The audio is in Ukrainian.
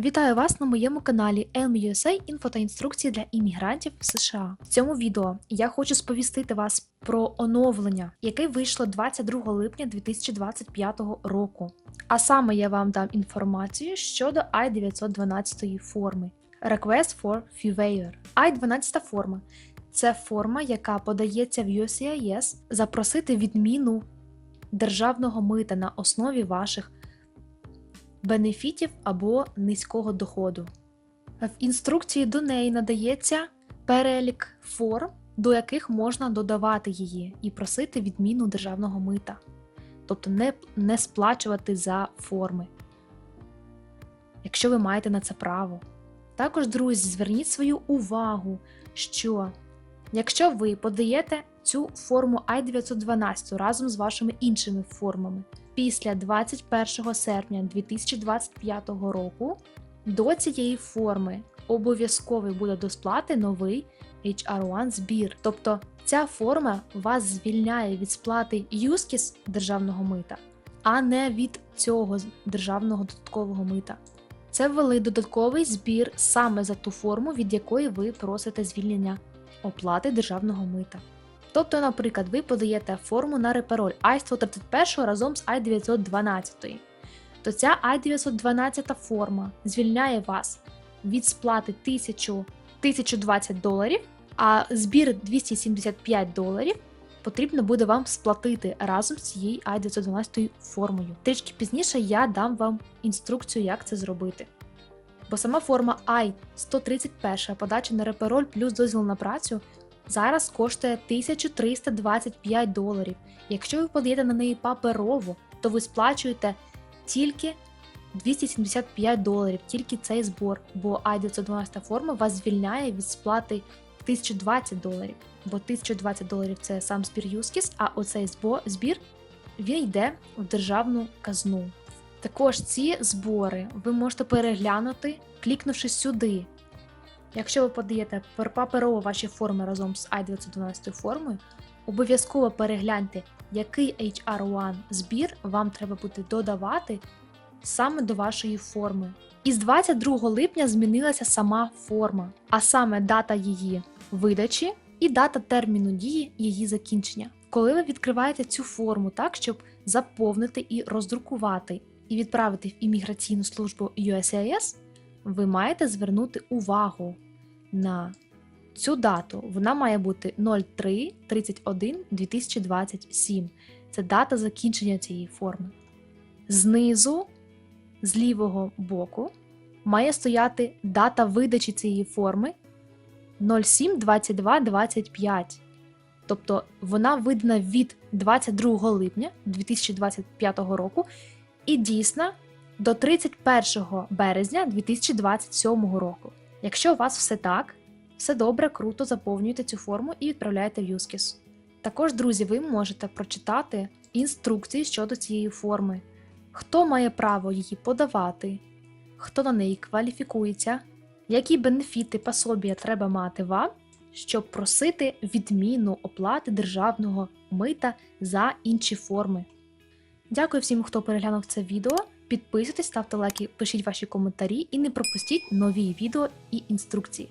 Вітаю вас на моєму каналі LMUSA інфо та інструкції для іммігрантів США. В цьому відео я хочу сповістити вас про оновлення, яке вийшло 22 липня 2025 року. А саме я вам дам інформацію щодо I-912 форми Request for FIVAIR. I-12 форма це форма, яка подається в USCIS запросити відміну державного мита на основі ваших бенефітів або низького доходу. В інструкції до неї надається перелік форм, до яких можна додавати її і просити відміну державного мита, тобто не, не сплачувати за форми, якщо ви маєте на це право. Також, друзі, зверніть свою увагу, що якщо ви подаєте цю форму I-912 разом з вашими іншими формами, після 21 серпня 2025 року до цієї форми обов'язково буде до сплати новий HR1 збір. Тобто ця форма вас звільняє від сплати ЮСКІС державного мита, а не від цього державного додаткового мита. Це ввели додатковий збір саме за ту форму, від якої ви просите звільнення оплати державного мита. Тобто, наприклад, ви подаєте форму на репероль I-131 разом з I-912, то ця I-912 форма звільняє вас від сплати 1000, 1020 доларів, а збір 275 доларів потрібно буде вам сплатити разом з цією I-912 формою. Трішки пізніше я дам вам інструкцію, як це зробити. Бо сама форма I-131 подача на репероль плюс дозвіл на працю зараз коштує 1325 доларів. Якщо ви подаєте на неї паперово, то ви сплачуєте тільки 275 доларів, тільки цей збор, бо I-912 форма вас звільняє від сплати 1020 доларів, бо 1020 доларів це сам збір Юскіс, а оцей збір він йде в державну казну. Також ці збори ви можете переглянути, клікнувши сюди. Якщо ви подаєте пер- паперово ваші форми разом з I-912 формою, обов'язково перегляньте, який HR1 збір вам треба буде додавати саме до вашої форми. І з 22 липня змінилася сама форма, а саме дата її видачі і дата терміну дії її закінчення. Коли ви відкриваєте цю форму так, щоб заповнити і роздрукувати і відправити в імміграційну службу USCIS, ви маєте звернути увагу на цю дату. Вона має бути 03 31 2027. Це дата закінчення цієї форми. Знизу, з лівого боку, має стояти дата видачі цієї форми 07 22 25. Тобто вона видана від 22 липня 2025 року і дійсна до 31 березня 2027 року. Якщо у вас все так, все добре, круто, заповнюйте цю форму і відправляєте в Юскіс. Також, друзі, ви можете прочитати інструкції щодо цієї форми, хто має право її подавати, хто на неї кваліфікується, які бенефіти пособія треба мати вам, щоб просити відміну оплати державного мита за інші форми. Дякую всім, хто переглянув це відео. Підписуйтесь, ставте лайки, пишіть ваші коментарі і не пропустіть нові відео і інструкції.